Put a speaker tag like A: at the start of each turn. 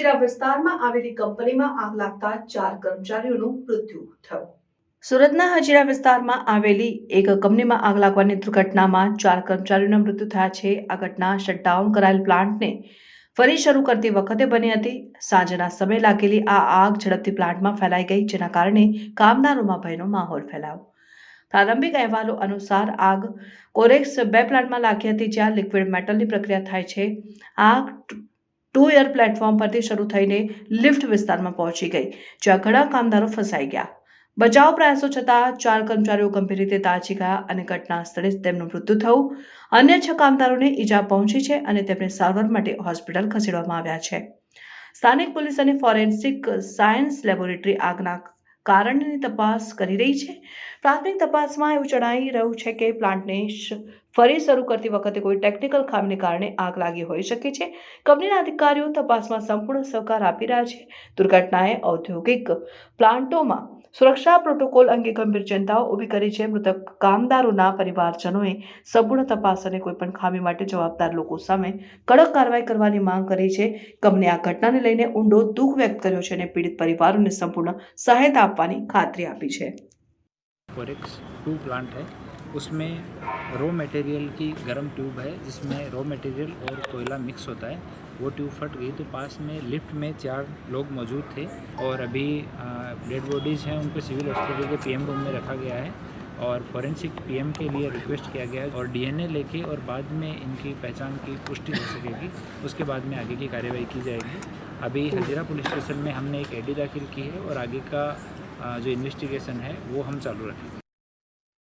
A: હજીરા વિસ્તારમાં આવેલી કંપનીમાં આગ લાગતા ચાર કર્મચારીઓનું મૃત્યુ થયું. સુરતના હજીરા વિસ્તારમાં આવેલી એક કંપનીમાં આગ લાગવાની દુર્ઘટનામાં ચાર કર્મચારીઓના મૃત્યુ થયા છે. આ ઘટના શટડાઉન કરાયેલ પ્લાન્ટને ફરી શરૂ કરતી વખતે બની હતી. સાંજના સમયે લાગેલી આ આગ ઝડપથી પ્લાન્ટમાં ફેલાઈ ગઈ, જેના કારણે કામદારોમાં ભયનો માહોલ ફેલાયો. પ્રારંભિક અહેવાલો અનુસાર આગ કોરેક્સ બે પ્લાન્ટમાં લાગી હતી, જ્યાં લિક્વિડ મેટલની પ્રક્રિયા થાય છે. આગ ટુ એર પ્લેટફોર્મ પરથી શરૂ થઈને લિફ્ટ વિસ્તારમાં પહોંચી ગઈ, જ્યાં ઘણા કામદારો ફસાઈ ગયા. બચાવ પ્રયાસો છતાં ચાર કર્મચારીઓ ગંભીર રીતે તાજી ગયા અને ઘટના સ્થળે તેમનું મૃત્યુ થયું. અન્ય છ કામદારોને ઈજા પહોંચી છે અને તેમને સારવાર માટે હોસ્પિટલ ખસેડવામાં આવ્યા છે. સ્થાનિક પોલીસ અને ફોરેન્સિક સાયન્સ લેબોરેટરી આગના કારણની તપાસ કરી રહી છે. પ્રાથમિક તપાસમાં એવું જણાઈ રહ્યું છે કે પ્લાન્ટને ફરી શરૂ કરતી વખતે કોઈ ટેકનિકલ ખામીને કારણે આગ લાગી હોઈ શકે છે. કંપનીના અધિકારીઓ તપાસમાં સંપૂર્ણ સહકાર આપી રહ્યા છે. દુર્ઘટનાએ ઔદ્યોગિક પ્લાન્ટોમાં સુરક્ષા પ્રોટોકોલ અંગે ગંભીર ચિંતાઓ ઊભી કરી છે. મૃતક કામદારોના પરિવારજનોએ સંપૂર્ણ તપાસ અને કોઈપણ ખામી માટે જવાબદાર લોકો સામે કડક કાર્યવાહી કરવાની માંગ કરી છે. કંપની આ ઘટનાને લઈને ઊંડો દુઃખ વ્યક્ત કર્યો છે અને પીડિત પરિવારોને સંપૂર્ણ સહાયતા આપવાની ખાતરી આપી છે.
B: उसमें रॉ मटेरियल की गर्म ट्यूब है, जिसमें रॉ मटेरियल और कोयला मिक्स होता है। वो ट्यूब फट गई तो पास में लिफ्ट में चार लोग मौजूद थे और अभी डेड बॉडीज़ हैं उनको सिविल हॉस्पिटल के पीएम रूम में रखा गया है और फॉरेंसिक पीएम के लिए रिक्वेस्ट किया गया है और डीएनए लेके और बाद में इनकी पहचान की पुष्टि हो सकेगी, उसके बाद में आगे की कार्यवाही की जाएगी। अभी हजीरा पुलिस स्टेशन में हमने एक एडी दाखिल की है और आगे का जो इन्वेस्टिगेशन है, वो हम चालू रखेंगे।